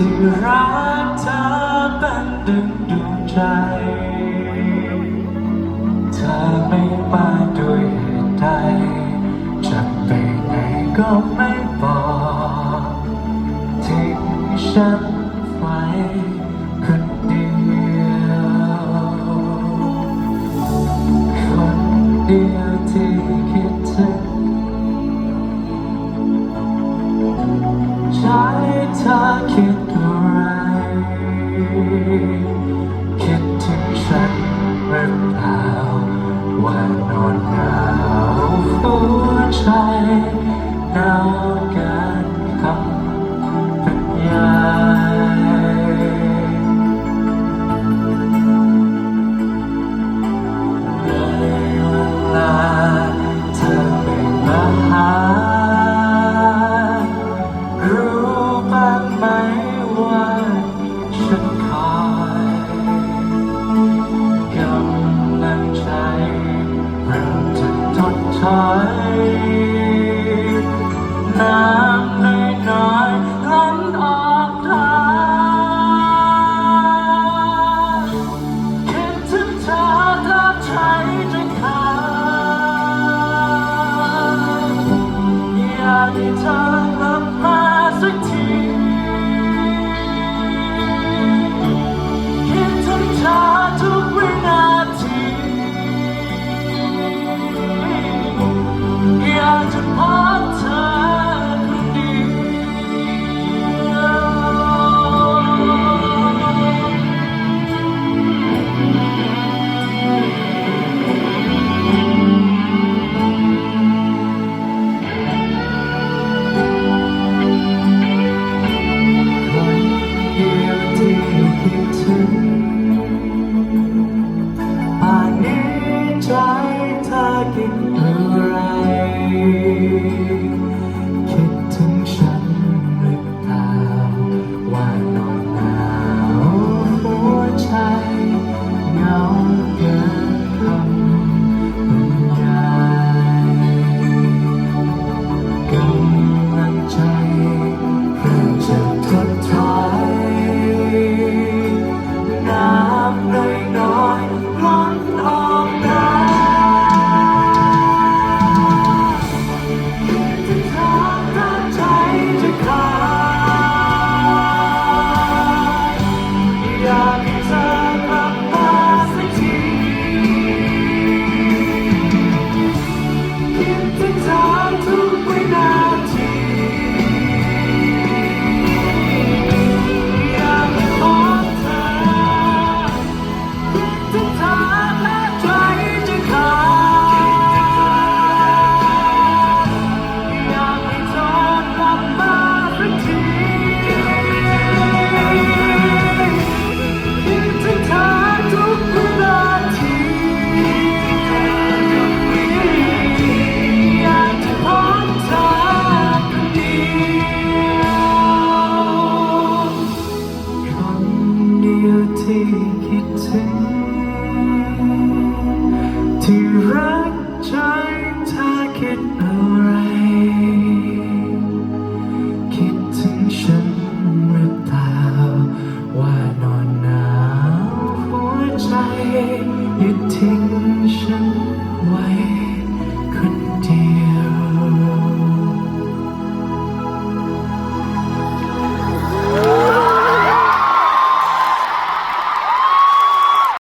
ที่รักเธอเป็นดึงดูดใจ เธอไม่มาด้วยเหตุใดจะไปไหนก็ไม่บอกทิ้งฉันไว้คนเดียวคนเดียวที่ ดหนาวหัวใจหนาวกินคำบรรยายนเวลเธอไม่มาหา รู้บ้างไหมว่า Música 기체